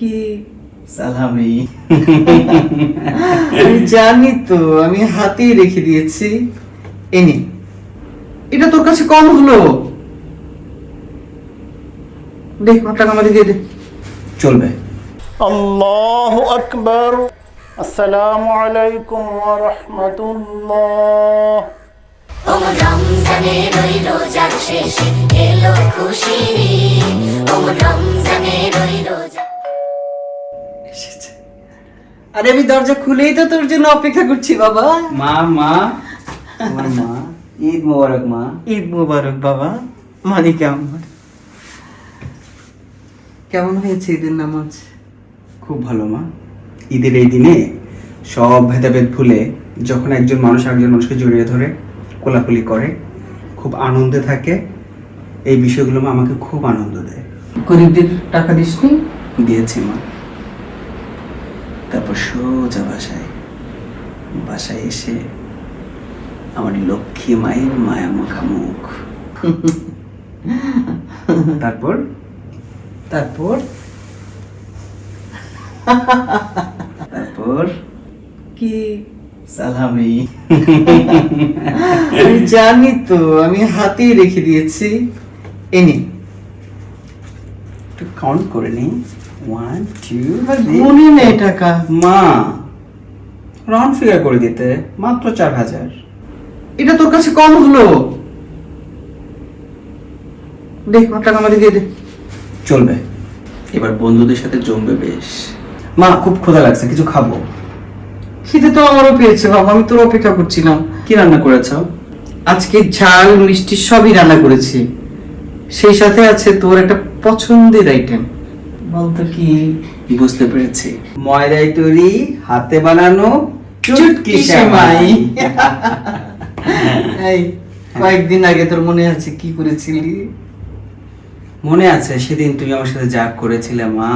কি? সালামি। আমি জানি তো আমি রেখে দিয়েছি। এনি এটা তোর কাছে কম হলো। দেখ টাকা আমাকে দিয়ে দে। চলবে। আল্লাহ আলাইকুম ওয়া আরে আমি দরজা খুলেই তো তোর জন্য অপেক্ষা করছি বাবা। মা মা। মা। ঈদ মোবারক মা। ঈদ মুবারক বাবা। মালিক আমার কেমন হয়েছে ঈদের নামাজ? খুব ভালো মা। ঈদের এই দিনে সব ভেদাভেদ ভুলে যখন একজন মানুষ আরেকজন মানুষকে জড়িয়ে ধরে কোলাকুলি করে খুব আনন্দে থাকে এই বিষয়গুলো মা আমাকে খুব আনন্দ দেয়। গরিবদের টাকা দিসনি দিয়েছি মা। তারপর সোজা বাসায়। বাসায় এসে আমার লক্ষ্মী মায়ের মায়া মাখা মুখ তারপর? তারপর? তারপর? কি? সালামি। আমি জানি তো আমি হাতেই রেখে দিয়েছি। এনে একটু কাউন্ট করে নিই ওয়ান টু গুনে নেই টাকা। মা রাউন্ড ফিগার করে দিতে মাত্র চার হাজার। এটা তোর কাছে কম হলো। দেখ টাকা আমাদের দিয়ে দে। চলবে। এবার বন্ধুদের সাথে জমবে বেশ। মা খুব ক্ষুধা লাগছে কিছু খাব? খিদে তো আমারও পেয়েছে বাবা আমি তোর অপেক্ষা করছিলাম। কি রান্না করেছ? আজকে ঝাল মিষ্টি সবই রান্না করেছি। সেই সাথে আছে তোর একটা পছন্দের আইটেম বলতো কি? বুঝতে পেরেছি? ময়দাই তৈরি হাতে বানানো চুটকি সেমাই। এই কয়েকদিন আগে তোর মনে আছে কি করেছিলি? মনে আছে সেদিন তুমি আমার সাথে যা করেছিলে মা।